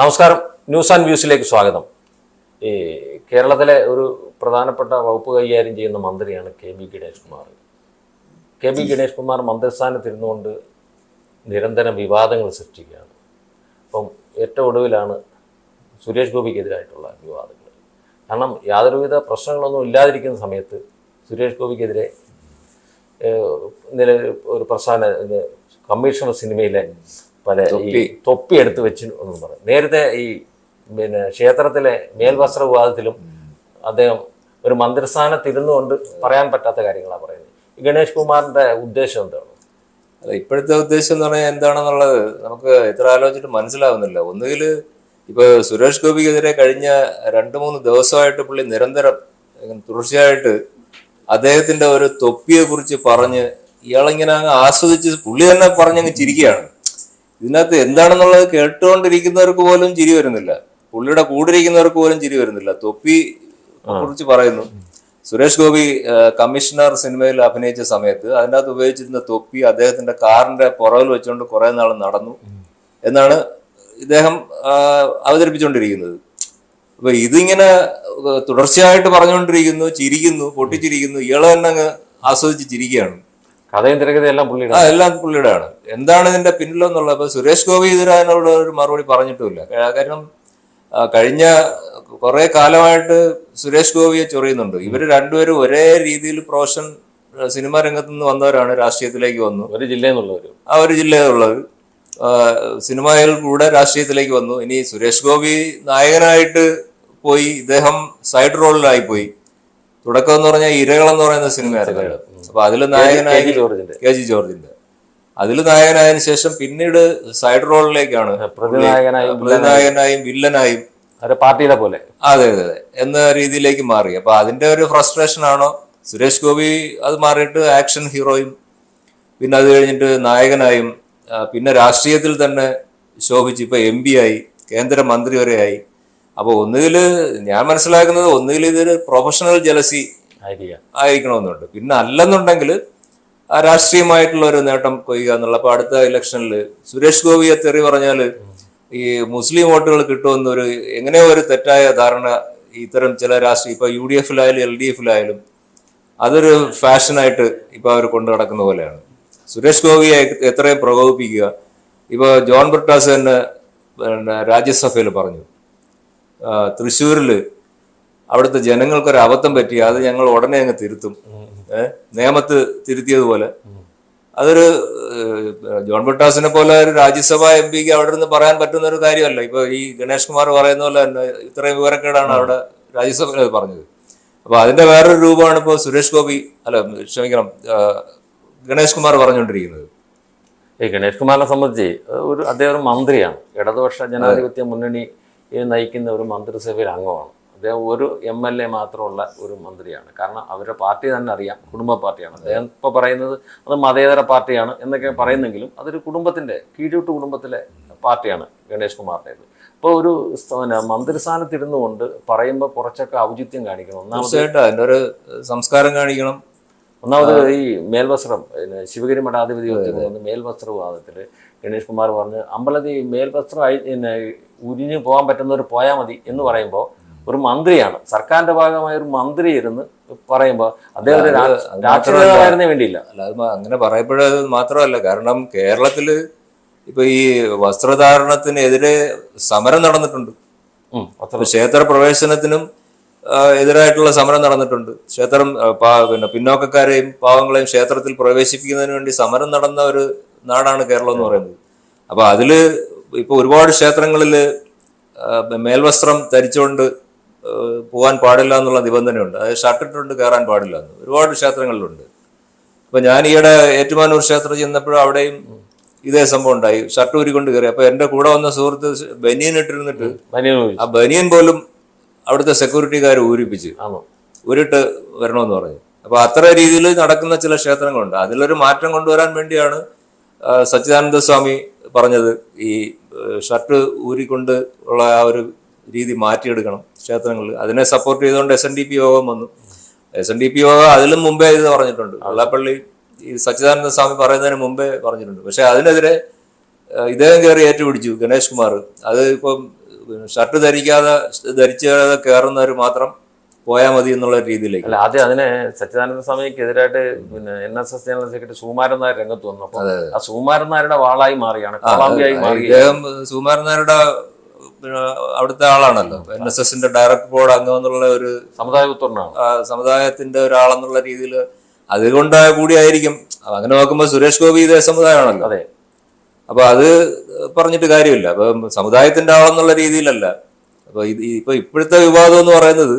നമസ്കാരം. News and വ്യൂസിലേക്ക് സ്വാഗതം. ഈ കേരളത്തിലെ ഒരു പ്രധാനപ്പെട്ട വകുപ്പ് കൈകാര്യം ചെയ്യുന്ന മന്ത്രിയാണ് K B Ganesh Kumar. K B Ganesh Kumar മന്ത്രിസ്ഥാനത്തിരുന്നുകൊണ്ട് നിരന്തരം വിവാദങ്ങൾ സൃഷ്ടിക്കുകയാണ്. അപ്പം ഏറ്റവും ഒടുവിലാണ് സുരേഷ് ഗോപിക്കെതിരായിട്ടുള്ള വിവാദങ്ങൾ. കാരണം യാതൊരുവിധ പ്രശ്നങ്ങളൊന്നും ഇല്ലാതിരിക്കുന്ന സമയത്ത് സുരേഷ് ഗോപിക്കെതിരെ നില ഒരു പ്രസ്ഥാന കമ്മീഷണർ സിനിമയിലെ പല ഈ തൊപ്പി. എടുത്ത് വെച്ച് എന്ന് പറയും. നേരത്തെ ഈ പിന്നെ ക്ഷേത്രത്തിലെ മേൽവസ്ത്ര വിവാദത്തിലും അദ്ദേഹം ഒരു മന്ത്രിസ്ഥാനത്തിരുന്നുകൊണ്ട് പറയാൻ പറ്റാത്ത കാര്യങ്ങളാണ് പറയുന്നത്. ഈ ഗണേഷ് കുമാറിന്റെ ഉദ്ദേശം എന്താണ്? അല്ല ഇപ്പോഴത്തെ ഉദ്ദേശം എന്ന് പറഞ്ഞാൽ എന്താണെന്നുള്ളത് നമുക്ക് എത്ര ആലോചിച്ചിട്ട് മനസ്സിലാവുന്നില്ല. ഒന്നുകിൽ ഇപ്പൊ സുരേഷ് ഗോപിക്കെതിരെ കഴിഞ്ഞ രണ്ട് മൂന്ന് ദിവസമായിട്ട് പുള്ളി നിരന്തരം തുടർച്ചയായിട്ട് അദ്ദേഹത്തിന്റെ ഒരു തൊപ്പിയെ കുറിച്ച് പറഞ്ഞ് ഇയാളിങ്ങനെ അങ്ങ് ആസ്വദിച്ച് പുള്ളി തന്നെ പറഞ്ഞങ്ങ് ചിരിക്കുകയാണ്. ഇതിനകത്ത് എന്താണെന്നുള്ളത് കേട്ടുകൊണ്ടിരിക്കുന്നവർക്ക് പോലും ചിരി വരുന്നില്ല. പുള്ളിയുടെ കൂടിരിക്കുന്നവർക്ക് പോലും ചിരി വരുന്നില്ല. തൊപ്പി കുറിച്ച് പറയുന്നു. സുരേഷ് ഗോപി കമ്മീഷണർ സിനിമയിൽ അഭിനയിച്ച സമയത്ത് അതിനകത്ത് ഉപയോഗിച്ചിരുന്ന തൊപ്പി അദ്ദേഹത്തിന്റെ കാറിന്റെ പുറകിൽ വെച്ചുകൊണ്ട് കുറെ നാൾ നടന്നു എന്നാണ് ഇദ്ദേഹം അവതരിപ്പിച്ചുകൊണ്ടിരിക്കുന്നത്. അപ്പൊ ഇതിങ്ങനെ തുടർച്ചയായിട്ട് പറഞ്ഞുകൊണ്ടിരിക്കുന്നു ചിരിക്കുന്നു പൊട്ടിച്ചിരിക്കുന്നു ഇയാളെ തന്നെ അങ്ങ് ആസ്വദിച്ച് ചിരിക്കുകയാണ്. കഥയും തിരക്കഥയെല്ലാം പുള്ളിയുടെ എല്ലാം പുള്ളിയുടെയാണ് എന്താണ് ഇതിന്റെ പിന്നിലെന്നുള്ളത് അപ്പൊ സുരേഷ് ഗോപി ഇതിനോട് ഒരു മറുപടി പറഞ്ഞിട്ടുമില്ല. കാരണം കഴിഞ്ഞ കുറെ കാലമായിട്ട് സുരേഷ് ഗോപിയെ ചൊറിയുന്നുണ്ട്. ഇവർ രണ്ടുപേരും ഒരേ രീതിയിൽ പ്രൊഫഷൻ സിനിമാ രംഗത്ത് നിന്ന് വന്നവരാണ്. രാഷ്ട്രീയത്തിലേക്ക് വന്നു. ഒരു ജില്ലയിൽ നിന്നുള്ളവർ ആ ഒരു ജില്ലയിലുള്ളത് സിനിമയിൽ കൂടെ രാഷ്ട്രീയത്തിലേക്ക് വന്നു. ഇനി സുരേഷ് ഗോപി നായകനായിട്ട് പോയി ഇദ്ദേഹം സൈഡ് റോളിലായി പോയി. തുടക്കം എന്ന് പറഞ്ഞാൽ ഇരകളെന്ന് പറയുന്ന സിനിമയായിരുന്നു അപ്പൊ അതിൽ നായകനായി കെ ജി ജോർജിന്റെ. അതിൽ നായകനായതിനു ശേഷം പിന്നീട് സൈഡ് റോളിലേക്കാണ് പ്രതിനായകനായും വില്ലനായും പാർട്ടിയുടെ പോലെ. അതെ അതെ അതെ. എന്ന രീതിയിലേക്ക് മാറി. അപ്പൊ അതിന്റെ ഒരു ഫ്രസ്ട്രേഷൻ ആണോ? സുരേഷ് ഗോപി അത് മാറിയിട്ട് ആക്ഷൻ ഹീറോയും പിന്നെ അത് കഴിഞ്ഞിട്ട് നായകനായും പിന്നെ രാഷ്ട്രീയത്തിൽ തന്നെ ശോഭിച്ച് ഇപ്പൊ എം പി ആയി കേന്ദ്രമന്ത്രി വരെ ആയി. അപ്പോൾ ഒന്നുകിൽ ഞാൻ മനസ്സിലാക്കുന്നത് ഒന്നുകിൽ ഇതൊരു പ്രൊഫഷണൽ ജലസി ആയിരിക്കാം ആയിരിക്കണമെന്നുണ്ട്. പിന്നെ അല്ലെന്നുണ്ടെങ്കിൽ ആ രാഷ്ട്രീയമായിട്ടുള്ള ഒരു നേട്ടം കൊയ്യുക എന്നുള്ള അപ്പൊ അടുത്ത ഇലക്ഷനിൽ സുരേഷ് ഗോപിയെ തെറി പറഞ്ഞാൽ ഈ മുസ്ലിം വോട്ടുകൾ കിട്ടുമെന്നൊരു എങ്ങനെയോ ഒരു തെറ്റായ ധാരണ ഇത്തരം ചില രാഷ്ട്രീയ ഇപ്പൊ യു ഡി എഫിലായാലും എൽ ഡി എഫിലായാലും അതൊരു ഫാഷനായിട്ട് ഇപ്പൊ അവർ കൊണ്ടു നടക്കുന്ന പോലെയാണ്. സുരേഷ് ഗോപിയെ എത്രയും പ്രകോപിപ്പിക്കുക. ഇപ്പൊ ജോൺ ബ്രിട്ടാസ് തന്നെ രാജ്യസഭയിൽ പറഞ്ഞു. ആ, തൃശ്ശൂരിൽ അവിടുത്തെ ജനങ്ങൾക്കൊരു അബദ്ധം പറ്റി അത് ഞങ്ങൾ ഉടനെ അങ്ങ് തിരുത്തും. നിയമത്ത് തിരുത്തിയതുപോലെ. അതൊരു ജോൺ ബ്രിട്ടാസിനെ പോലെ ഒരു രാജ്യസഭ എം പിക്ക് അവിടെ നിന്ന് പറയാൻ പറ്റുന്ന ഒരു കാര്യമല്ല. ഇപ്പൊ ഈ ഗണേഷ് കുമാർ പറയുന്ന പോലെ തന്നെ ഇത്രയും വിവരക്കേടാണ് അവിടെ രാജ്യസഭയിൽ പറഞ്ഞത്. അപ്പൊ അതിന്റെ വേറൊരു രൂപമാണ് ഇപ്പോൾ സുരേഷ് ഗോപി അല്ല ക്ഷമിക്കണം ഗണേഷ് കുമാർ പറഞ്ഞുകൊണ്ടിരിക്കുന്നത്. ഈ ഗണേഷ് കുമാറിനെ സംബന്ധിച്ച് ഒരു അദ്ദേഹം മന്ത്രിയാണ്. ഇടതുപക്ഷ ജനാധിപത്യ മുന്നണി നയിക്കുന്ന ഒരു മന്ത്രിസഭയിൽ അംഗമാണ്. അദ്ദേഹം ഒരു എം എൽ എ മാത്രമുള്ള ഒരു മന്ത്രിയാണ്. കാരണം അവരുടെ പാർട്ടി തന്നെ അറിയാം കുടുംബ പാർട്ടിയാണ്. അദ്ദേഹം ഇപ്പോൾ പറയുന്നത് അത് മതേതര പാർട്ടിയാണ് എന്നൊക്കെ പറയുന്നെങ്കിലും അതൊരു കുടുംബത്തിന്റെ കീഴൂട്ട് കുടുംബത്തിലെ പാർട്ടിയാണ് ഗണേഷ് കുമാറിന്റേത്. ഇപ്പോൾ ഒരു സ്ഥാന- മന്ത്രിസ്ഥാനത്തിരുന്നു കൊണ്ട് പറയുമ്പോൾ കുറച്ചൊക്കെ ഔചിത്യം കാണിക്കണം. ഒന്നാമത് അതിന്റെ ഒരു സംസ്കാരം കാണിക്കണം. ഒന്നാമത് ഈ മേൽവസ്ത്രം പിന്നെ ശിവഗിരി മഠാധിപതി മേൽവസ്ത്രവാദത്തിൽ ഗണേഷ് കുമാർ പറഞ്ഞ് അമ്പലത്തിൽ മേൽവസ്ത്രം അഴി പിന്നെ ഉരിഞ്ഞു പോകാൻ പറ്റുന്നവർ പോയാൽ മതി എന്ന് പറയുമ്പോൾ ഒരു മന്ത്രിയാണ്. സർക്കാരിന്റെ ഭാഗമായ ഒരു മന്ത്രി ഇരുന്ന് പറയുമ്പോൾ അദ്ദേഹം ഒരു രാ- അത് രാഷ്ട്രീയ നേതാവായിരുന്നേ വേണ്ടിയില്ല. അല്ല അത് അങ്ങനെ പറയപ്പെടുന്നത് മാത്രമല്ല കാരണം കേരളത്തിൽ ഇപ്പൊ ഈ വസ്ത്രധാരണത്തിനെതിരെ സമരം നടന്നിട്ടുണ്ട്. ക്ഷേത്ര പ്രവേശനത്തിനും എതിരായിട്ടുള്ള സമരം നടന്നിട്ടുണ്ട്. ക്ഷേത്രം പിന്നെ പിന്നോക്കക്കാരെയും പാവങ്ങളെയും ക്ഷേത്രത്തിൽ പ്രവേശിപ്പിക്കുന്നതിന് വേണ്ടി സമരം നടന്ന ഒരു നാടാണ് കേരളം എന്ന് പറയുന്നത്. അപ്പൊ അതിൽ ഇപ്പൊ ഒരുപാട് ക്ഷേത്രങ്ങളിൽ മേൽവസ്ത്രം ധരിച്ചുകൊണ്ട് പോകാൻ പാടില്ല എന്നുള്ള നിബന്ധനയുണ്ട്. അതായത് ഷർട്ടിട്ടുണ്ട് കയറാൻ പാടില്ല എന്ന്. ഒരുപാട് ക്ഷേത്രങ്ങളിലുണ്ട്. അപ്പൊ ഞാൻ ഈയിടെ ഏറ്റുമാനൂർ ക്ഷേത്രം ചെന്നപ്പോഴും അവിടെയും ഇതേ സംഭവം ഉണ്ടായി. ഷർട്ട് ഊരിക്കൊണ്ട് കയറി. അപ്പൊ എന്റെ കൂടെ വന്ന സുഹൃത്ത് ബനിയൻ ഇട്ടിരുന്നിട്ട് ബനിയൻ ആ ബനിയൻ പോലും അവിടുത്തെ സെക്യൂരിറ്റിക്കാർ ഊരിപ്പിച്ച് ഊരിട്ട് വരണമെന്ന് പറഞ്ഞു. അപ്പൊ അത്ര രീതിയിൽ നടക്കുന്ന ചില ക്ഷേത്രങ്ങളുണ്ട്. അതിലൊരു മാറ്റം കൊണ്ടുവരാൻ വേണ്ടിയാണ് സച്ചിദാനന്ദ സ്വാമി പറഞ്ഞത് ഈ ഷർട്ട് ഊരിക്കൊണ്ട് ഉള്ള ആ ഒരു രീതി മാറ്റിയെടുക്കണം ക്ഷേത്രങ്ങളിൽ. അതിനെ സപ്പോർട്ട് ചെയ്തുകൊണ്ട് എസ് എൻ ഡി പി യോഗം വന്നു. എസ് എൻ ഡി പി യോഗം അതിലും മുമ്പേ ഇത് പറഞ്ഞിട്ടുണ്ട്. വെള്ളാപ്പള്ളി ഈ സച്ചിദാനന്ദ സ്വാമി പറയുന്നതിന് മുമ്പേ പറഞ്ഞിട്ടുണ്ട്. പക്ഷെ അതിനെതിരെ ഇദ്ദേഹം കയറി ഏറ്റുപിടിച്ചു ഗണേഷ് കുമാർ. അത് ഇപ്പം ഷർട്ട് ധരിക്കാതെ ധരിച്ചാതെ കയറുന്നവർ മാത്രം പോയാൽ മതി എന്നുള്ള രീതിയിലേക്ക്. അല്ല അത് അതിന് സച്ചിദാനന്ദ സ്വാമിക്കെതിരായിട്ട് പിന്നെ N S S general secretary Sukumaran Nair രംഗത്ത് വന്നു ആ സുകുമാരൻ നായരുടെ വാളായി മാറിയാണ് അദ്ദേഹം മാറി ഇദ്ദേഹം സുകുമാരൻ നായരുടെ അവിടുത്തെ ആളാണല്ലോ. എൻ എസ് എസിന്റെ ഡയറക്ടർ ബോർഡ് അംഗം എന്നുള്ള ഒരു സമുദായ സമുദായത്തിന്റെ ഒരാളെന്നുള്ള രീതിയിൽ അതുകൊണ്ട് കൂടിയായിരിക്കും. അങ്ങനെ നോക്കുമ്പോൾ സുരേഷ് ഗോപി ഇതേ സമുദായമാണല്ലോ. അതെ. അപ്പൊ അത് പറഞ്ഞിട്ട് കാര്യമില്ല. അപ്പൊ സമുദായത്തിന്റെ ആളെന്നുള്ള രീതിയിലല്ല. അപ്പൊ ഇത് ഇപ്പൊ ഇപ്പോഴത്തെ വിവാദം എന്ന് പറയുന്നത്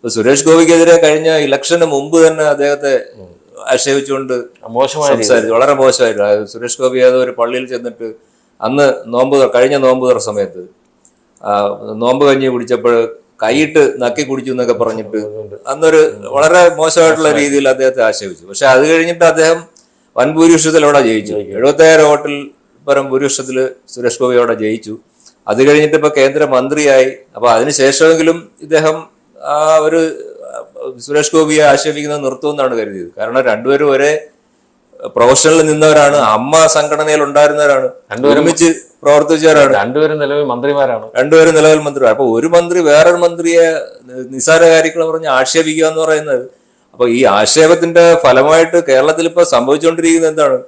ഇപ്പൊ സുരേഷ് ഗോപിക്കെതിരെ കഴിഞ്ഞ ഇലക്ഷന് മുമ്പ് തന്നെ അദ്ദേഹത്തെ ആക്ഷേപിച്ചുകൊണ്ട് മോശമായ സംസാരിച്ചു. വളരെ മോശമായിരുന്നു. സുരേഷ് ഗോപി ഏതോ ഒരു പള്ളിയിൽ ചെന്നിട്ട് അന്ന് നോമ്പ് കഴിഞ്ഞ നോമ്പ് തുറ സമയത്ത് നോമ്പ് കഞ്ഞി കുടിച്ചപ്പോൾ കൈയിട്ട് നക്കി കുടിച്ചു എന്നൊക്കെ പറഞ്ഞിട്ട് അന്നൊരു വളരെ മോശമായിട്ടുള്ള രീതിയിൽ അദ്ദേഹത്തെ ആക്ഷേപിച്ചു. പക്ഷെ അത് കഴിഞ്ഞിട്ട് അദ്ദേഹം വൻ ഭൂരിപക്ഷത്തിൽ അവിടെ ജയിച്ചു. എഴുപത്തയ്യായിരം വോട്ടിൽ പരം ഭൂരിപക്ഷത്തിൽ സുരേഷ് ഗോപി അവിടെ ജയിച്ചു. അത് കഴിഞ്ഞിട്ട് ഇപ്പൊ കേന്ദ്രമന്ത്രിയായി. അപ്പൊ അതിനുശേഷമെങ്കിലും ഇദ്ദേഹം ഒരു സുരേഷ് ഗോപിയെ ആക്ഷേപിക്കുന്നത് നിർത്തുമെന്നാണ് കരുതിയത്. കാരണം രണ്ടുപേരും ഒരേ പ്രൊഫഷണലിൽ നിന്നവരാണ് അമ്മ സംഘടനയിൽ ഉണ്ടായിരുന്നവരാണ് ഒരുമിച്ച് പ്രവർത്തിച്ചവരാണ്. രണ്ടുപേരും നിലവിൽ മന്ത്രിമാരാണ്. രണ്ടുപേരും നിലവിൽ മന്ത്രിമാർ അപ്പൊ ഒരു മന്ത്രി വേറൊരു മന്ത്രിയെ നിസ്സാര കാര്യങ്ങൾ പറഞ്ഞ് ആക്ഷേപിക്കുക എന്ന് പറയുന്നത് അപ്പൊ ഈ ആക്ഷേപത്തിന്റെ ഫലമായിട്ട് കേരളത്തിൽ ഇപ്പൊ സംഭവിച്ചുകൊണ്ടിരിക്കുന്നത് എന്താണ്?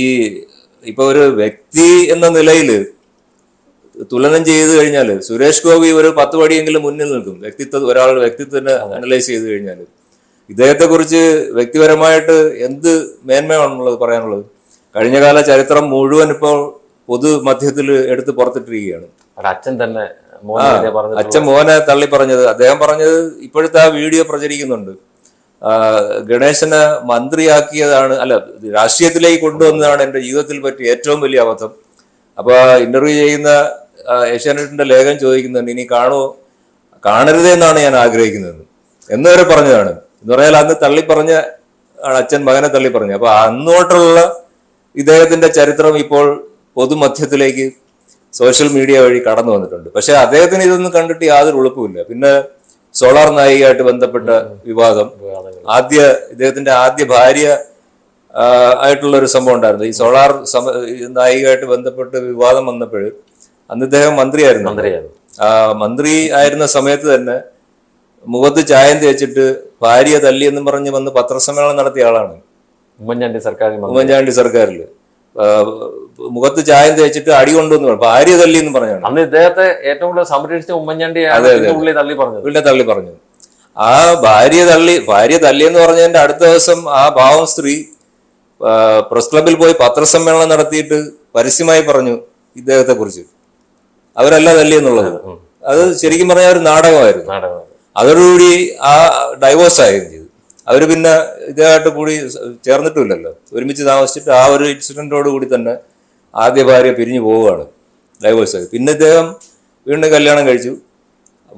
ഈ ഇപ്പൊ ഒരു വ്യക്തി എന്ന നിലയിൽ തുലനം ചെയ്ത് കഴിഞ്ഞാൽ സുരേഷ് ഗോപി ഒരു പത്ത് പടിയെങ്കിലും മുന്നിൽ നിൽക്കും. വ്യക്തിത്വ ഒരാൾ വ്യക്തിത്വത്തിനെ അനലൈസ് ചെയ്ത് കഴിഞ്ഞാൽ ഇദ്ദേഹത്തെ കുറിച്ച് വ്യക്തിപരമായിട്ട് എന്ത് മേന്മയാണെന്നുള്ളത് പറയാനുള്ളത്? കഴിഞ്ഞ കാല ചരിത്രം മുഴുവൻ ഇപ്പോൾ പൊതു മധ്യത്തിൽ എടുത്ത് പുറത്തിട്ടിരിക്കുകയാണ്. അച്ഛൻ തന്നെ അച്ഛൻ മോനെ തള്ളി പറഞ്ഞത്. അദ്ദേഹം പറഞ്ഞത് ഇപ്പോഴത്തെ ആ വീഡിയോ പ്രചരിക്കുന്നുണ്ട്. ഗണേശനെ മന്ത്രിയാക്കിയതാണ് അല്ല രാഷ്ട്രീയത്തിലേക്ക് കൊണ്ടുവന്നതാണ് എന്റെ ജീവിതത്തിൽ പറ്റിയ ഏറ്റവും വലിയ അബദ്ധം. അപ്പൊ ഇന്റർവ്യൂ ചെയ്യുന്ന ഏഷ്യാനെറ്റിന്റെ ലേഖനം ചോദിക്കുന്നുണ്ട് ഇനി കാണുമോ കാണരുത് എന്നാണ് ഞാൻ ആഗ്രഹിക്കുന്നത്. എന്ന് വരെ പറഞ്ഞതാണ്. എന്ന് പറഞ്ഞാൽ അന്ന് തള്ളി പറഞ്ഞ അച്ഛൻ മകനെ തള്ളി പറഞ്ഞു അപ്പൊ അന്നോട്ടുള്ള ഇദ്ദേഹത്തിന്റെ ചരിത്രം ഇപ്പോൾ പൊതുമധ്യത്തിലേക്ക് സോഷ്യൽ മീഡിയ വഴി കടന്നു വന്നിട്ടുണ്ട്. പക്ഷെ അദ്ദേഹത്തിന് ഇതൊന്നും കണ്ടിട്ട് യാതൊരു ഉളുപ്പുമില്ല. പിന്നെ സോളാർ നായികയായിട്ട് ബന്ധപ്പെട്ട വിവാദം. ആദ്യ ഇദ്ദേഹത്തിന്റെ ആദ്യ ഭാര്യ ആയിട്ടുള്ള ഒരു സംഭവം ഉണ്ടായിരുന്നു. ഈ സോളാർ നായികയായിട്ട് ബന്ധപ്പെട്ട് വിവാദം വന്നപ്പോൾ അന്ന് ഇദ്ദേഹം മന്ത്രിയായിരുന്നു. മന്ത്രിയായിരുന്നു. ആ മന്ത്രി ആയിരുന്ന സമയത്ത് തന്നെ മുഖത്ത് ചായം തേച്ചിട്ട് ഭാര്യ തല്ലി എന്നും പറഞ്ഞ് വന്ന് പത്രസമ്മേളനം നടത്തിയ ആളാണ്. ഉമ്മൻചാണ്ടി സർക്കാരിൽ ഉമ്മൻചാണ്ടി സർക്കാരിൽ മുഖത്ത് ചായം തേച്ചിട്ട് അടി കൊണ്ടുവന്നു പറഞ്ഞു. ഭാര്യ തല്ലി എന്ന് പറഞ്ഞാണ്. അന്ന് ഇദ്ദേഹത്തെ ഏറ്റവും കൂടുതൽ സംരക്ഷിച്ച ഉമ്മൻചാണ്ടി തള്ളി പറഞ്ഞു വീട്ടിലെ തള്ളി പറഞ്ഞു ആ ഭാര്യ തള്ളി ഭാര്യ തല്ലി എന്ന് പറഞ്ഞതിന്റെ അടുത്ത ദിവസം ആ ഭാവം സ്ത്രീ പ്രസ് ക്ലബിൽ പോയി പത്രസമ്മേളനം നടത്തിയിട്ട് പരസ്യമായി പറഞ്ഞു ഇദ്ദേഹത്തെ കുറിച്ച് അവരല്ല തല്ലി എന്നുള്ളത് അത് ശരിക്കും പറഞ്ഞാൽ ഒരു നാടകമായിരുന്നു. നാടകം അതോടുകൂടി ആ ഡൈവേഴ്സ് ആയിരുന്നു ചെയ്തു. അവർ പിന്നെ ഇതായിട്ട് കൂടി ചേർന്നിട്ടുമില്ലല്ലോ. ഒരുമിച്ച് താമസിച്ചിട്ട് ആ ഒരു ഇൻസിഡന്റോട് കൂടി തന്നെ ആദ്യ ഭാര്യ പിരിഞ്ഞു പോവുകയാണ് ഡൈവേഴ്സ് ആയി. പിന്നെ ഇദ്ദേഹം വീണ്ടും കല്യാണം കഴിച്ചു.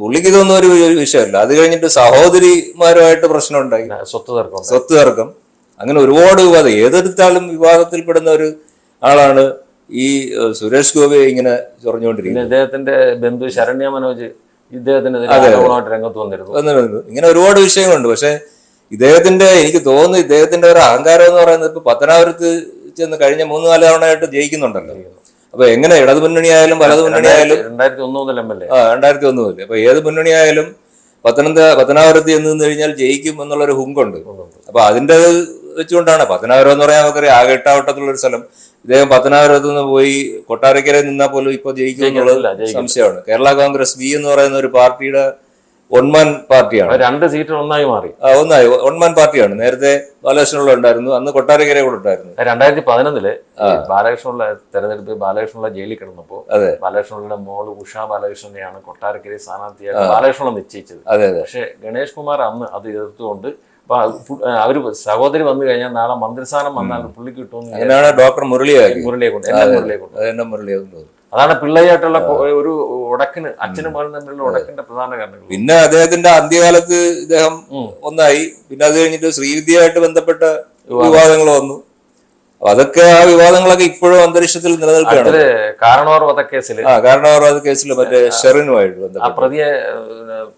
പുള്ളിക്ക് ഇതൊന്നും ഒരു വിഷയമല്ല. അത് കഴിഞ്ഞിട്ട് സഹോദരിമാരുമായിട്ട് പ്രശ്നം ഉണ്ടായി സ്വത്ത് തർക്കം സ്വത്ത് തർക്കം. അങ്ങനെ ഒരുപാട് വിവാദം. ഏതെടുത്താലും വിവാദത്തിൽപ്പെടുന്ന ഒരു ആളാണ് ഈ സുരേഷ് ഗോപി ഇങ്ങനെ ചൊറഞ്ഞുകൊണ്ടിരിക്കുന്നത് ഇദ്ദേഹത്തിന്റെ ബന്ധു ശരണ്യ മനോജ് ഇദ്ദേഹത്തിന്റെ രംഗത്ത് വന്നിരുന്നു. വന്നിരുന്നു ഇങ്ങനെ ഒരുപാട് വിഷയങ്ങളുണ്ട്. പക്ഷെ ഇദ്ദേഹത്തിന്റെ എനിക്ക് തോന്നുന്നു ഇദ്ദേഹത്തിന്റെ ഒരു അഹങ്കാരം എന്ന് പറയുന്നത് ഇപ്പൊ പത്തനാപുരത്ത് ചെന്ന് കഴിഞ്ഞ മൂന്ന് നാല് തവണയായിട്ട് ജയിക്കുന്നുണ്ടല്ലോ. അപ്പൊ എങ്ങനെ ഇടതു മുന്നണി ആയാലും വലതു മുന്നണി ആയാലും രണ്ടായിരത്തി ഒന്ന് മുതൽ എം എൽ എ രണ്ടായിരത്തി ഒന്ന് മുതൽ. അപ്പൊ ഏത് മുന്നണി ആയാലും പത്തനംതിട്ട പത്തനാപുരത്ത് ചെന്ന് നിന്ന് കഴിഞ്ഞാൽ ജയിക്കും എന്നുള്ളൊരു ഹുങ്കുണ്ട്. അപ്പൊ അതിന്റെ വെച്ചുകൊണ്ടാണ് പത്തനാപുരം എന്ന് പറയാൻ നമുക്കറിയാം ആകെ എട്ടാവട്ടത്തുള്ള ഒരു സ്ഥലം. ഇദ്ദേഹം പത്തനാപുരത്ത് നിന്ന് പോയി കൊട്ടാരക്കരയിൽ നിന്നാൽ പോലും ഇപ്പൊ ജയിക്കും എന്നുള്ളത്. സംശയമാണ്. കേരള കോൺഗ്രസ് ബി എന്ന് പറയുന്ന ഒരു പാർട്ടിയുടെ ഒൺമാൻ പാർട്ടിയാണ് രണ്ട് സീറ്റ് ഒന്നായി മാറി. ഒന്നായി. ഒൺമാൻ പാർട്ടിയാണ് നേരത്തെ ബാലകൃഷ്ണനുള്ള ഉണ്ടായിരുന്നു അന്ന് കൊട്ടാരക്കര കൂടെ ഉണ്ടായിരുന്നു. രണ്ടായിരത്തി പതിനൊന്നിൽ ബാലകൃഷ്ണനുള്ള തെരഞ്ഞെടുപ്പ് ബാലകൃഷ്ണനുള്ള ജയിലിൽ കിടന്നപ്പോ അതെ. ബാലകൃഷ്ണനുള്ള മോൾ ഉഷ ബാലകൃഷ്ണനെയാണ് കൊട്ടാരക്കര സ്ഥാനാർത്ഥിയായി ബാലകൃഷ്ണൻ നിശ്ചയിച്ചത്. പക്ഷെ ഗണേഷ് കുമാർ അന്ന് അത് എതിർത്തുകൊണ്ട് അവർ സഹോദരി വന്നു കഴിഞ്ഞാൽ നാളെ മന്ത്രിസ്ഥാനം വന്നാൽ പുള്ളി കിട്ടുമെന്ന് ഡോക്ടർ മുരളിയാക്കി. മുരളിയെ കൊണ്ട് മുരളിയെ കൊണ്ട്. മുരളിയെ കൊണ്ട് അതാണ് പിള്ളയായിട്ടുള്ള ഒരു ഉടക്കിന് അച്ഛനും മകനും തമ്മിലുള്ള ഉടക്കിന്റെ പ്രധാന കാരണങ്ങൾ പിന്നെ അദ്ദേഹത്തിന്റെ അന്ത്യകാലത്ത് ഇദ്ദേഹം ഒന്നായി. പിന്നെ അത് കഴിഞ്ഞിട്ട് ശ്രീവിദ്യയായിട്ട് ബന്ധപ്പെട്ട വിവാദങ്ങൾ വന്നു. അതൊക്കെ ആ വിവാദങ്ങളൊക്കെ ഇപ്പോഴും അന്തരീക്ഷത്തിൽ നിലനിൽക്കുകയാണ് കാരണവർ വധക്കേസിൽ ആ കാരണവർ അവർ കേസിൽ മറ്റേ ഷെറിനുമായിട്ട് ബന്ധപ്പെട്ട്. പ്രതിയെ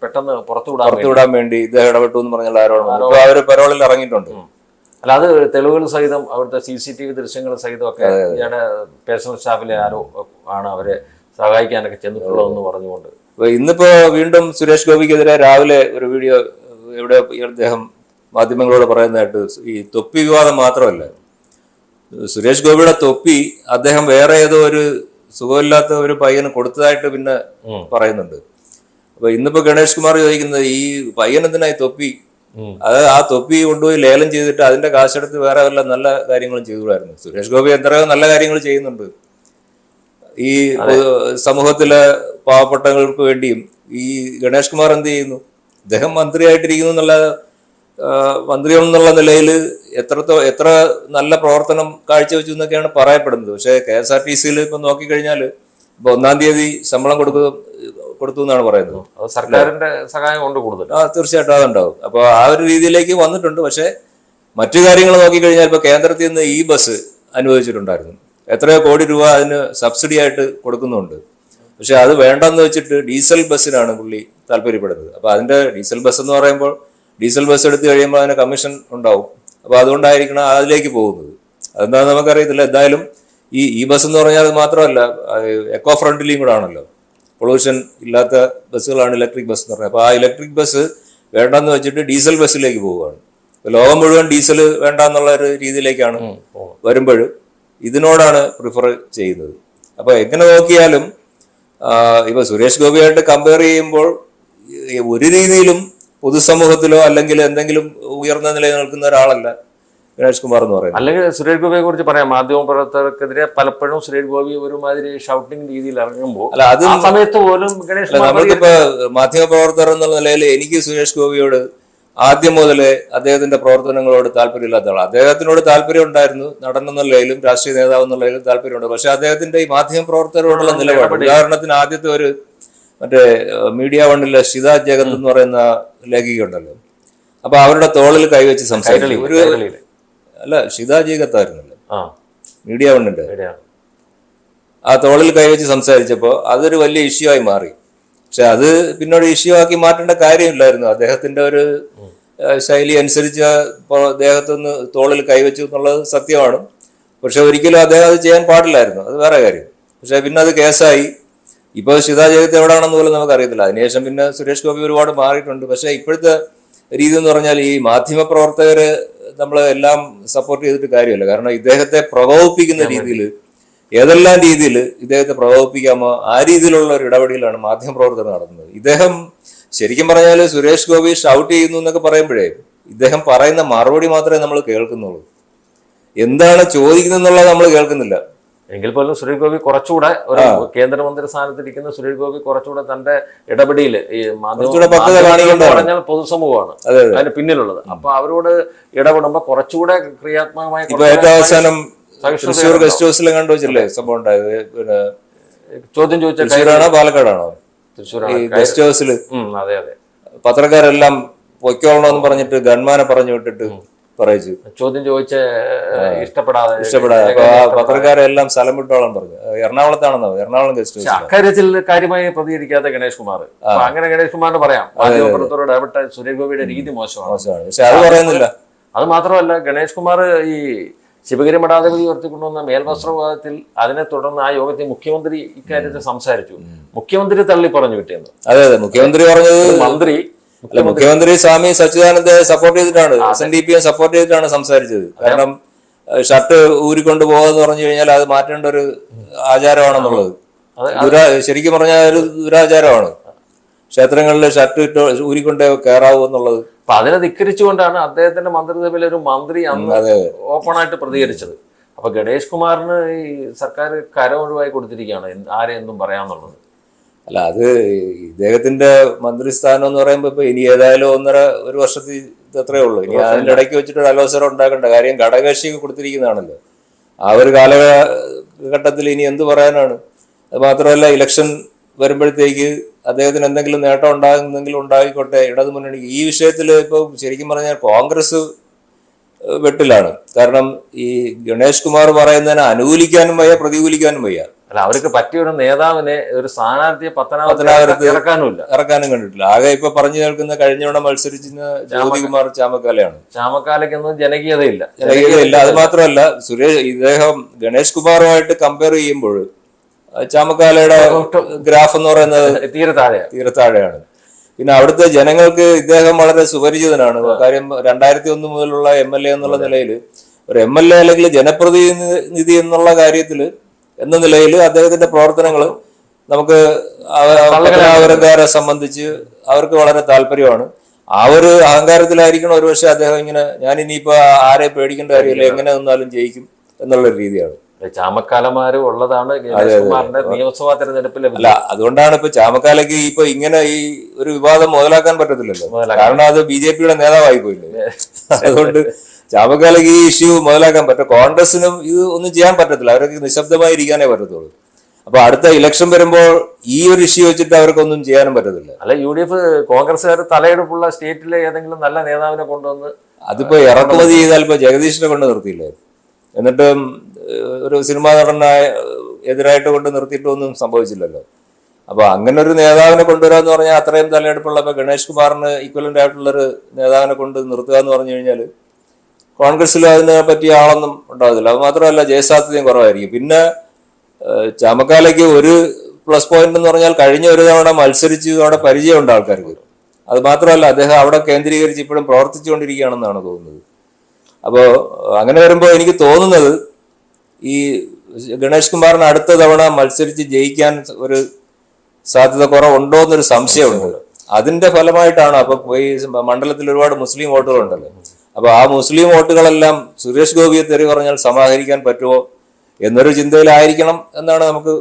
പെട്ടെന്ന് പുറത്തുവിടാൻ വേണ്ടി പുറത്തുവിടാൻ വേണ്ടി. ഇദ്ദേഹം ഇടപെട്ടു എന്ന് പറഞ്ഞുള്ള ആരോപണം ഇപ്പൊ അവർ പരോളിൽ ഇറങ്ങിയിട്ടുണ്ട്. അല്ല അത് തെളിവുകൾ സഹിതം അവിടുത്തെ സി സി ടി വി ദൃശ്യങ്ങൾ സഹിതം ഒക്കെ ഇയാളുടെ പേഴ്സണൽ സ്റ്റാഫിലെ ആരോ ആണ് അവരെ സഹായിക്കാനൊക്കെ ചെന്നിട്ടുള്ളതെന്ന് പറഞ്ഞുകൊണ്ട്. ഇന്നിപ്പോ വീണ്ടും സുരേഷ് ഗോപിക്കെതിരെ രാവിലെ ഒരു വീഡിയോ എവിടെ അദ്ദേഹം മാധ്യമങ്ങളോട് പറയുന്നതായിട്ട് ഈ തൊപ്പി വിവാദം മാത്രമല്ല. സുരേഷ് ഗോപിയുടെ തൊപ്പി അദ്ദേഹം വേറെ ഏതോ ഒരു സുഖമില്ലാത്ത ഒരു പയ്യന് കൊടുത്തതായിട്ട് പിന്നെ പറയുന്നുണ്ട്. അപ്പൊ ഇന്നിപ്പോ ഗണേഷ് കുമാർ ചോദിക്കുന്നത് ഈ പയ്യൻ എന്തിനായി തൊപ്പി. അത് ആ തൊപ്പി കൊണ്ടുപോയി ലേലം ചെയ്തിട്ട് അതിന്റെ കാശെടുത്ത് വേറെ വല്ല നല്ല കാര്യങ്ങളും ചെയ്തുകൂടായിരുന്നു. സുരേഷ് ഗോപി എത്രയോ നല്ല കാര്യങ്ങൾ ചെയ്യുന്നുണ്ട്. ഈ സമൂഹത്തിലെ പാവപ്പെട്ടവർക്ക് വേണ്ടിയും ഈ ഗണേഷ് കുമാർ എന്ത് ചെയ്യുന്നു? അദ്ദേഹം മന്ത്രിയായിട്ടിരിക്കുന്നു എന്നുള്ള മന്ത്രി എന്നുള്ള നിലയിൽ എത്രത്തോ എത്ര നല്ല പ്രവർത്തനം കാഴ്ചവെച്ചു എന്നൊക്കെയാണ് പറയപ്പെടുന്നത്. പക്ഷേ കെ എസ് ആർ ടി സിയിൽ ഇപ്പം നോക്കിക്കഴിഞ്ഞാൽ ഇപ്പൊ ഒന്നാം തീയതി ശമ്പളം കൊടുക്കുക കൊടുത്തു എന്നാണ് പറയുന്നത്. അത് സർക്കാരിന്റെ സഹായം കൊണ്ട് കൂടുതൽ. ആ തീർച്ചയായിട്ടും അതുണ്ടാവും അപ്പോൾ ആ ഒരു രീതിയിലേക്ക് വന്നിട്ടുണ്ട്. പക്ഷേ മറ്റു കാര്യങ്ങൾ നോക്കിക്കഴിഞ്ഞാൽ ഇപ്പോൾ കേന്ദ്രത്തിൽ നിന്ന് ഈ ബസ് അനുവദിച്ചിട്ടുണ്ടായിരുന്നു. എത്രയോ കോടി രൂപ അതിന് സബ്സിഡി ആയിട്ട് കൊടുക്കുന്നുണ്ട്. പക്ഷെ അത് വേണ്ടെന്ന് വെച്ചിട്ട് ഡീസൽ ബസ്സിനാണ് പുള്ളി താല്പര്യപ്പെടുന്നത്. അപ്പോൾ അതിന്റെ ഡീസൽ ബസ് എന്ന് പറയുമ്പോൾ ഡീസൽ ബസ് എടുത്തു കഴിയുമ്പോൾ അതിന് കമ്മീഷൻ ഉണ്ടാവും. അപ്പോൾ അതുകൊണ്ടായിരിക്കണം അതിലേക്ക് പോകുന്നത്. അതെന്താണെന്ന് നമുക്കറിയത്തില്ല. എന്തായാലും ഈ ഈ ബസ് എന്ന് പറഞ്ഞാൽ അത് മാത്രമല്ല എക്കോ ഫ്രണ്ട്ലിയും കൂടെ ആണല്ലോ. പൊള്യൂഷൻ ഇല്ലാത്ത ബസ്സുകളാണ് ഇലക്ട്രിക് ബസ് എന്ന് പറയുന്നത്. അപ്പോൾ ആ ഇലക്ട്രിക് ബസ് വേണ്ടെന്ന് വെച്ചിട്ട് ഡീസൽ ബസ്സിലേക്ക് പോവുകയാണ്. ലോകം മുഴുവൻ ഡീസൽ വേണ്ട എന്നുള്ള ഒരു രീതിയിലേക്കാണ്. വരുമ്പോൾ ഇതിനോടാണ് പ്രിഫർ ചെയ്യുന്നത്. അപ്പോൾ എങ്ങനെ നോക്കിയാലും ഇപ്പോൾ ഇപ്പൊ സുരേഷ് ഗോപിയായിട്ട് കമ്പയർ ചെയ്യുമ്പോൾ ഒരു രീതിയിലും പൊതുസമൂഹത്തിലോ അല്ലെങ്കിൽ എന്തെങ്കിലും ഉയർന്ന നിലയിൽ നിൽക്കുന്ന ഒരാളല്ല. ഗണേഷ് കുമാർ എന്ന് പറയുന്നത്. അല്ലെങ്കിൽ സുരേഷ് ഗോപിയെ കുറിച്ച് പറയാം. മാധ്യമ പ്രവർത്തകർക്കെതിരെ പലപ്പോഴും സുരേഷ് ഗോപി ഒരുമാതിരി ഷൗട്ടിംഗ് രീതിയിൽ ഇറങ്ങുമ്പോൾ അല്ല അത് ആ സമയത്ത് പോലും ഗണേഷ് നമ്മളിപ്പോ മാധ്യമ പ്രവർത്തകർ മാധ്യമപ്രവർത്തകർ എന്നുള്ള നിലയിൽ എനിക്ക് സുരേഷ് ഗോപിയോട് ആദ്യം മുതലേ അദ്ദേഹത്തിന്റെ പ്രവർത്തനങ്ങളോട് താല്പര്യമില്ലാത്ത ആളാണ് അദ്ദേഹത്തിനോട് താല്പര്യം ഉണ്ടായിരുന്നു. നടൻ നിലയിലും രാഷ്ട്രീയ നേതാവ് എന്നുള്ളതിലും നിലയിലും താല്പര്യമുണ്ട്. പക്ഷെ അദ്ദേഹത്തിന്റെ ഈ മാധ്യമ പ്രവർത്തകരോടുള്ള നിലപാട് ഉദാഹരണത്തിന് ആദ്യത്തെ ഒരു മറ്റേ മീഡിയ വണ്ണിലെ ഷിത ജഗത് എന്ന് പറയുന്ന ലേഖിക ഉണ്ടല്ലോ അപ്പൊ അവരുടെ തോളിൽ കൈവച്ച് സംസാരിക്കും. ഒരു അല്ല ശിതാജി കത്തായിരുന്നല്ലോ ആ. മീഡിയ വണ്ണിന്റെ. ആ തോളിൽ കൈവച്ച് സംസാരിച്ചപ്പോൾ അതൊരു വലിയ ഇഷ്യൂ ആയി മാറി. പക്ഷെ അത് പിന്നീട് ഇഷ്യൂ ആക്കി മാറ്റേണ്ട കാര്യമില്ലായിരുന്നു. അദ്ദേഹത്തിന്റെ ഒരു ശൈലി അനുസരിച്ച് അദ്ദേഹത്തൊന്ന് തോളിൽ കൈവച്ചു എന്നുള്ളത് സത്യമാണ്. പക്ഷെ ഒരിക്കലും അദ്ദേഹം അത് ചെയ്യാൻ പാടില്ലായിരുന്നു. അത് വേറെ കാര്യം. പക്ഷെ പിന്നെ അത് കേസായി. ഇപ്പോൾ ശിതാ ജഗത്ത് എവിടെയാണെന്ന് പോലും നമുക്കറിയത്തില്ല. അതിനുശേഷം പിന്നെ സുരേഷ് ഗോപി ഒരുപാട് മാറിയിട്ടുണ്ട്. പക്ഷെ ഇപ്പോഴത്തെ രീതി എന്ന് പറഞ്ഞാൽ ഈ മാധ്യമ പ്രവർത്തകര് നമ്മൾ എല്ലാം സപ്പോർട്ട് ചെയ്തിട്ട് കാര്യമല്ല. കാരണം ഇദ്ദേഹത്തെ പ്രകോപിപ്പിക്കുന്ന രീതിയിൽ ഏതെല്ലാം രീതിയിൽ ഇദ്ദേഹത്തെ പ്രകോപിപ്പിക്കാമോ ആ രീതിയിലുള്ള ഒരു ഇടപെടലാണ് മാധ്യമ പ്രവർത്തകർ നടത്തുന്നത്. ഇദ്ദേഹം ശരിക്കും പറഞ്ഞാൽ സുരേഷ് ഗോപി ഷൗട്ട് ചെയ്യുന്നു എന്നൊക്കെ പറയുമ്പോഴേ ഇദ്ദേഹം പറയുന്ന മറുപടി മാത്രമേ നമ്മൾ കേൾക്കുന്നുള്ളൂ. എന്താണ് ചോദിക്കുന്നതെന്നുള്ളത് നമ്മൾ കേൾക്കുന്നില്ല. എങ്കിൽ പോലും സുരേഷ് ഗോപി കുറച്ചുകൂടെ ഒരു കേന്ദ്രമന്ത്രി സ്ഥാനത്തിരിക്കുന്ന സുരേഷ് ഗോപി കുറച്ചുകൂടെ തന്റെ ഇടപെടിയിൽ ഈ. പറഞ്ഞാൽ പൊതുസമൂഹമാണ്. അതെ അതെ. അതിന് പിന്നിലുള്ളത്. അപ്പൊ അവരോട് ഇടപെടുമ്പോ കുറച്ചുകൂടെ ക്രിയാത്മകമായ ഇപ്പൊ ഏറ്റവും അവസാനം സഹിഷ്ണുത തൃശ്ശൂർ ഗസ്റ്റ് ഹൗസിൽ കണ്ടു വെച്ചില്ലേ സംഭവം ഉണ്ടായത്? പിന്നെ ചോദ്യം ചോദിച്ച തൃശ്ശൂരാണോ പാലക്കാടാണോ? തൃശ്ശൂരാണ്. ഗസ്റ്റ് ഹൗസിൽ ഉം, അതെ അതെ. പത്രക്കാരെല്ലാം പൊയ്ക്കോളണമെന്ന് പറഞ്ഞിട്ട് ഗൺമാനെ പറഞ്ഞു വിട്ടിട്ട് പറയിച്ചു. ചോദ്യം ചോദിച്ച ഇഷ്ടപ്പെടാതെ ഇഷ്ടപ്പെടാതെ. പത്രക്കാരെല്ലാം സ്ഥലം വിട്ടോളം പറഞ്ഞു എറണാകുളത്താണെന്നോ? എറണാകുളം ഗസ്റ്റ് അക്കാര്യത്തിൽ കാര്യമായി പ്രതികരിക്കാത്ത ഗണേഷ് കുമാർ. അങ്ങനെ ഗണേഷ് കുമാറിന് പറയാം. മാധ്യമപ്രവർത്തകരോട് ഇടപെട്ട സുരേഷ് ഗോപിയുടെ രീതി മോശമാണ്. മോശമാണ്. പക്ഷെ അത് പറയുന്നില്ല. അത് മാത്രമല്ല ഗണേഷ് കുമാർ ഈ ശിവഗിരി മഠാധിപതി ഉയർത്തിക്കൊണ്ടുവന്ന മേൽവസ്ത്ര വിവാദത്തിൽ അതിനെ തുടർന്ന് ആ യോഗത്തിൽ മുഖ്യമന്ത്രി ഇക്കാര്യത്തിൽ സംസാരിച്ചു. മുഖ്യമന്ത്രി തള്ളി പറഞ്ഞു കിട്ടിയെന്ന് അതെ അതെ. മുഖ്യമന്ത്രി പറഞ്ഞത് മന്ത്രി അല്ല മുഖ്യമന്ത്രി സ്വാമി സച്ചിദാനന്ദ സപ്പോർട്ട് ചെയ്തിട്ടാണ്. S N D P support ചെയ്തിട്ടാണ് സംസാരിച്ചത്. കാരണം ഷർട്ട് ഊരിക്കൊണ്ട് പോകാന്ന് പറഞ്ഞു കഴിഞ്ഞാൽ അത് മാറ്റേണ്ട ഒരു ആചാരമാണെന്നുള്ളത് ദുരാ ശരിക്കും പറഞ്ഞാൽ ഒരു ദുരാചാരമാണ്. ക്ഷേത്രങ്ങളിൽ ഷർട്ട് ഇട്ട് ഊരിക്കൊണ്ട് കയറാവൂ എന്നുള്ളത്. അപ്പൊ അതിനെ ധിക്കരിച്ചുകൊണ്ടാണ് അദ്ദേഹത്തിന്റെ മന്ത്രിസഭയിലെ ഒരു മന്ത്രി അന്ന് ഓപ്പൺ ഓപ്പണായിട്ട് പ്രതികരിച്ചത്. അപ്പൊ ഗണേഷ് കുമാറിന് ഈ സർക്കാർ കരം ഒഴിവായി കൊടുത്തിരിക്കുകയാണ്. ആരെയൊന്നും പറയാന്നുള്ളത്. അല്ല അത് ഇദ്ദേഹത്തിന്റെ മന്ത്രിസ്ഥാനം എന്ന് പറയുമ്പോൾ ഇപ്പൊ ഇനി ഏതായാലും ഒന്നര ഒരു വർഷത്തിൽ ഇതത്രേ അത്രേ ഉള്ളൂ. ഇനി അതിന്റെ ഇടയ്ക്ക് വെച്ചിട്ട് ഒരു അലോസരം ഉണ്ടാക്കണ്ട കാര്യം ഘടകകക്ഷിക്ക് കൊടുത്തിരിക്കുന്നതാണല്ലോ. ആ ഒരു കാലഘട്ടത്തിൽ ഇനി എന്ത് പറയാനാണ്? അത് മാത്രമല്ല ഇലക്ഷൻ വരുമ്പോഴത്തേക്ക് അദ്ദേഹത്തിന് എന്തെങ്കിലും നേട്ടം ഉണ്ടാകുന്നെങ്കിലും ഉണ്ടായിക്കോട്ടെ ഇടതു മുന്നണി ഈ വിഷയത്തിൽ ഇപ്പോൾ ശരിക്കും പറഞ്ഞാൽ കോൺഗ്രസ് വെട്ടിലാണ്. കാരണം ഈ ഗണേഷ് കുമാർ പറയുന്നതിനെ അനുകൂലിക്കാനും വയ്യ പ്രതികൂലിക്കാനും വയ്യ. അല്ല അവർക്ക് പറ്റിയ ഒരു നേതാവിനെ ഒരു സ്ഥാനാർത്ഥിയെ പത്തനാപുരത്ത് പത്തനാപുരത്ത് ഇറക്കാനുമില്ല. ഇറക്കാനും കണ്ടിട്ടില്ല. ആകെ ഇപ്പൊ പറഞ്ഞു കേൾക്കുന്ന കഴിഞ്ഞവണ മത്സരിച്ചിരുന്ന ജ്യോതികുമാർ ചാമക്കാലയാണ്. ചാമക്കാലയ്ക്കൊന്നും ജനകീയതയില്ല. ജനകീയതയില്ല. അത് മാത്രമല്ല സുരേഷ് ഇദ്ദേഹം ഗണേഷ് കുമാറുമായിട്ട് കമ്പയർ ചെയ്യുമ്പോൾ ചാമക്കാലയുടെ ഗ്രാഫ് എന്ന് പറയുന്നത് തീരെ താഴെ തീരെ താഴെയാണ്. പിന്നെ അവിടുത്തെ ജനങ്ങൾക്ക് ഇദ്ദേഹം വളരെ സുപരിചിതനാണ്. കാര്യം രണ്ടായിരത്തി ഒന്ന് മുതലുള്ള എം എൽ എ എന്നുള്ള നിലയിൽ ഒരു എം എൽ എ അല്ലെങ്കിൽ ജനപ്രതിനിധി എന്നുള്ള കാര്യത്തിൽ എന്ന നിലയിൽ അദ്ദേഹത്തിന്റെ പ്രവർത്തനങ്ങൾ നമുക്ക് അവരെ സംബന്ധിച്ച് അവർക്ക് വളരെ താല്പര്യമാണ്. ആ ഒരു അഹങ്കാരത്തിലായിരിക്കണം ഒരുപക്ഷെ അദ്ദേഹം ഇങ്ങനെ ഞാൻ ഇനിയിപ്പോ ആരെ പേടിക്കേണ്ട കാര്യമില്ല എങ്ങനെ നിന്നാലും ജയിക്കും എന്നുള്ള രീതിയാണ്. ചാമക്കാലമാരും ഉള്ളതാണ് നിയമസഭാ തെരഞ്ഞെടുപ്പിൽ അല്ല അതുകൊണ്ടാണ് ഇപ്പൊ ചാമക്കാലയ്ക്ക് ഇപ്പൊ ഇങ്ങനെ ഈ ഒരു വിവാദം മുതലാക്കാൻ പറ്റത്തില്ലല്ലോ. കാരണം അത് ബി ജെ പിയുടെ നേതാവായി പോയില്ലേ? അതുകൊണ്ട് ചാമക്കാലയ്ക്ക് ഈ ഇഷ്യൂ മുതലാക്കാൻ പറ്റും കോൺഗ്രസിനും ഇത് ഒന്നും ചെയ്യാൻ പറ്റത്തില്ല. അവർക്ക് നിശബ്ദമായി ഇരിക്കാനേ പറ്റത്തുള്ളൂ. അപ്പൊ അടുത്ത ഇലക്ഷൻ വരുമ്പോൾ ഈ ഒരു ഇഷ്യൂ വെച്ചിട്ട് അവർക്കൊന്നും ചെയ്യാനും പറ്റത്തില്ല. അല്ല യു ഡി എഫ് കോൺഗ്രസ്സുകാർ തലയെടുപ്പുള്ള സ്റ്റേറ്റിലെ ഏതെങ്കിലും നല്ല നേതാവിനെ കൊണ്ടുവന്ന് അതിപ്പോ ഇറക്കുമതി ചെയ്താൽ ഇപ്പൊ ജഗദീഷിനെ കൊണ്ട് നിർത്തിയില്ലേ? എന്നിട്ട് ഒരു സിനിമാ നടനായ എതിരായിട്ട് കൊണ്ട് നിർത്തിയിട്ടൊന്നും സംഭവിച്ചില്ലല്ലോ. അപ്പൊ അങ്ങനെ ഒരു നേതാവിനെ കൊണ്ടുവരാന്ന് പറഞ്ഞാൽ അത്രയും തലയെടുപ്പുള്ള ഇപ്പൊ ഗണേഷ് കുമാറിന് ഈക്വലന്റ് ആയിട്ടുള്ള ഒരു നേതാവിനെ കൊണ്ട് നിർത്തുക എന്ന് പറഞ്ഞു കഴിഞ്ഞാൽ കോൺഗ്രസ്സിൽ അതിനെ പറ്റിയ ആളൊന്നും ഉണ്ടാകത്തില്ല അത് മാത്രമല്ല ജയസാധ്യതയും കുറവായിരിക്കും. പിന്നെ ചാമക്കാലയ്ക്ക് ഒരു പ്ലസ് പോയിന്റ് എന്ന് പറഞ്ഞാൽ കഴിഞ്ഞ ഒരു തവണ മത്സരിച്ച് അവിടെ പരിചയമുണ്ട് ആൾക്കാർക്ക് അത് മാത്രമല്ല അദ്ദേഹം അവിടെ കേന്ദ്രീകരിച്ച് ഇപ്പോഴും പ്രവർത്തിച്ചുകൊണ്ടിരിക്കുകയാണെന്നാണ് തോന്നുന്നത്. അപ്പോൾ അങ്ങനെ വരുമ്പോൾ എനിക്ക് തോന്നുന്നത് ഈ ഗണേഷ് കുമാറിന് അടുത്ത തവണ മത്സരിച്ച് ജയിക്കാൻ ഒരു സാധ്യത കുറവുണ്ടോ എന്നൊരു സംശയമുണ്ട്. അതിന്റെ ഫലമായിട്ടാണ് അപ്പൊ ഈ മണ്ഡലത്തിൽ ഒരുപാട് മുസ്ലിം വോട്ടുകളുണ്ടല്ലോ. അപ്പൊ ആ മുസ്ലിം വോട്ടുകളെല്ലാം സുരേഷ് ഗോപിയെ തെറി പറഞ്ഞാൽ സമാഹരിക്കാൻ പറ്റുമോ എന്നൊരു ചിന്തയിലായിരിക്കണം എന്നാണ് നമുക്ക്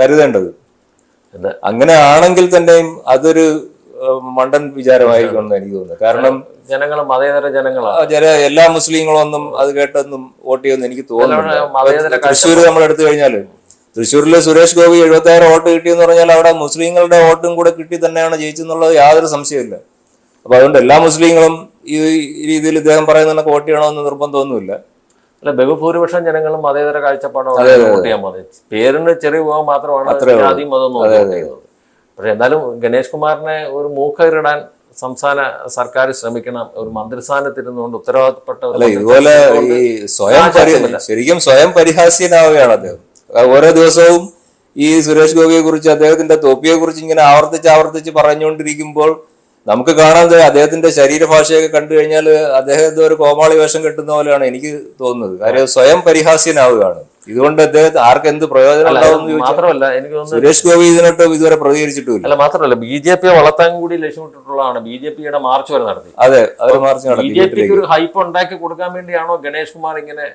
കരുതേണ്ടത്. അങ്ങനെ ആണെങ്കിൽ തന്നെയും അതൊരു മണ്ടൻ വിചാരമായിരിക്കണം എന്ന് എനിക്ക് തോന്നുന്നു. കാരണം ജനങ്ങൾ മതേതര ജനങ്ങളാണ് ചില എല്ലാ മുസ്ലിങ്ങളും ഒന്നും അത് കേട്ടൊന്നും വോട്ട് ചെയ്യുമെന്ന് എനിക്ക് തോന്നുന്നു തൃശ്ശൂർ നമ്മൾ എടുത്തു കഴിഞ്ഞാൽ തൃശ്ശൂരിലെ സുരേഷ് ഗോപി എഴുപത്തി ആയിരം വോട്ട് കിട്ടിയെന്ന് പറഞ്ഞാൽ അവിടെ മുസ്ലിങ്ങളുടെ വോട്ടും കൂടെ കിട്ടി തന്നെയാണ് ജയിച്ചെന്നുള്ളത് യാതൊരു സംശയമില്ല അപ്പൊ അതുകൊണ്ട് എല്ലാ മുസ്ലിങ്ങളും ഈ രീതിയിൽ ഇദ്ദേഹം പറയുന്ന വോട്ട് ചെയ്യണമെന്ന് നിർബന്ധമൊന്നുമില്ല. അല്ല ബഹുഭൂരിപക്ഷം ജനങ്ങളും മതേതര കാഴ്ചപ്പാടോടെ വോട്ട് ചെയ്യാൻ പോകുന്നത് പേരിന് ചെറിയ വിഭാഗം മാത്രമാണ് അത്രേ ഉള്ളൂ. ജാതി മതം ചെയ്യുന്നത്. പക്ഷെ എന്നാലും ഗണേഷ് കുമാറിനെ ഒരു മൂക്കയറിടാൻ സംസ്ഥാന സർക്കാർ ശ്രമിക്കണം ഒരു മന്ത്രിസ്ഥാനത്തിരുന്നുകൊണ്ട് ഉത്തരവാദിത്തപ്പെട്ട ഇതുപോലെ ഈ സ്വയം. ശരിക്കും സ്വയം പരിഹാസ്യനാവുകയാണ് അദ്ദേഹം. ഓരോ ദിവസവും ഈ സുരേഷ് ഗോപിയെ കുറിച്ച് അദ്ദേഹത്തിന്റെ തൊപ്പിയെ കുറിച്ച് ഇങ്ങനെ ആവർത്തിച്ച് ആവർത്തിച്ച് പറഞ്ഞുകൊണ്ടിരിക്കുമ്പോൾ നമുക്ക് കാണാൻ അദ്ദേഹത്തിന്റെ ശരീരഭാഷയൊക്കെ കണ്ടു കഴിഞ്ഞാൽ അദ്ദേഹം എന്തോ ഒരു കോമാളി വേഷം കെട്ടുന്ന പോലെയാണ് എനിക്ക് തോന്നുന്നത്. കാര്യം സ്വയം പരിഹാസ്യനാവുകയാണ്. ഇതുകൊണ്ട് അദ്ദേഹത്തെ ആർക്ക് എന്ത് പ്രയോജനം ഉണ്ടാവും മാത്രമല്ല എനിക്ക് തോന്നുന്നു സുരേഷ് ഗോപി ഇതിനോട്ട് ഇതുവരെ പ്രതികരിച്ചിട്ടില്ല അല്ല മാത്രമല്ല ബി ജെ പിയെ വളർത്താൻ കൂടി ലക്ഷ്യമിട്ടിട്ടുള്ളതാണ് ബി ജെ പിയുടെ മാർച്ച് വരെ നടത്തി. അതെ അവർ മാർച്ച് നടത്തി ബി ജെ പിക്ക് ഒരു ഹൈപ്പ് ഉണ്ടാക്കി കൊടുക്കാൻ വേണ്ടിയാണോ ഗണേഷ് കുമാർ ഇങ്ങനെ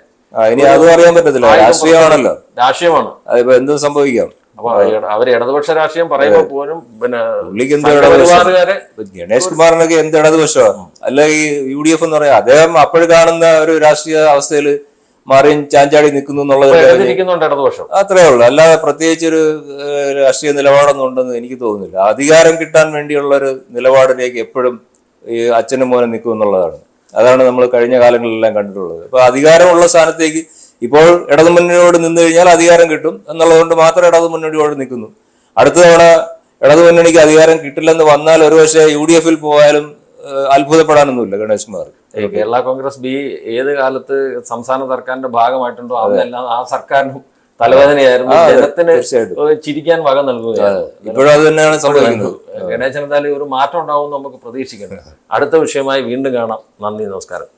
ഇനി അതും അറിയാൻ പറ്റത്തില്ല. രാഷ്ട്രീയമാണല്ലോ. രാഷ്ട്രീയമാണ്. അതിപ്പോ എന്തും സംഭവിക്കാം. അപ്പൊ അവർ ഇടതുപക്ഷ രാഷ്ട്രീയം പറയുമ്പോൾ പോലും പിന്നെ ഗണേഷ് കുമാറിനൊക്കെ എന്ത് ഇടതുപക്ഷമാണ് അല്ല ഈ യു ഡി എഫ് എന്ന് പറയാം? അദ്ദേഹം അപ്പോൾ കാണുന്ന ഒരു രാഷ്ട്രീയ അവസ്ഥയിൽ മാറിയും ചാഞ്ചാടി നിൽക്കുന്നു എന്നുള്ളത് ഇടതുപക്ഷം. അത്രേ ഉള്ളൂ. അല്ലാതെ പ്രത്യേകിച്ച് ഒരു രാഷ്ട്രീയ നിലപാടൊന്നും ഉണ്ടെന്ന് എനിക്ക് തോന്നുന്നില്ല. അധികാരം കിട്ടാൻ വേണ്ടിയുള്ള ഒരു നിലപാടിലേക്ക് എപ്പോഴും ഈ അച്ഛനും മോനും നിൽക്കും എന്നുള്ളതാണ് അതാണ് നമ്മൾ കഴിഞ്ഞ കാലങ്ങളിലെല്ലാം കണ്ടിട്ടുള്ളത്. അപ്പൊ അധികാരമുള്ള സ്ഥാനത്തേക്ക് ഇപ്പോൾ ഇടതുമുന്നണിയോട് നിന്ന് കഴിഞ്ഞാൽ അധികാരം കിട്ടും എന്നുള്ളതുകൊണ്ട് മാത്രം ഇടതുമുന്നണിയോട് നിൽക്കുന്നു. അടുത്ത തവണ ഇടതുമുന്നണിക്ക് അധികാരം കിട്ടില്ലെന്ന് വന്നാൽ ഒരുപക്ഷെ യു ഡി എഫിൽ പോയാലും അത്ഭുതപ്പെടാനൊന്നുമില്ല ഗണേഷ് കുമാർ. കേരള കോൺഗ്രസ് ബി ഏത് കാലത്ത് സംസ്ഥാന സർക്കാരിന്റെ ഭാഗമായിട്ടുണ്ടോ അതെല്ലാം ആ സർക്കാരിനും തലവേദനയായിരുന്നു. ജനത്തിന് ചിരിക്കാൻ വക നൽകുകയാണ് ഇപ്പോഴും അത് തന്നെയാണ് സംഭവിക്കുന്നത്. ഗണേശൻ എന്തായാലും ഒരു മാറ്റം ഉണ്ടാവും നമുക്ക് പ്രതീക്ഷിക്കണം അടുത്ത വിഷയമായി വീണ്ടും കാണാം. നന്ദി നമസ്കാരം.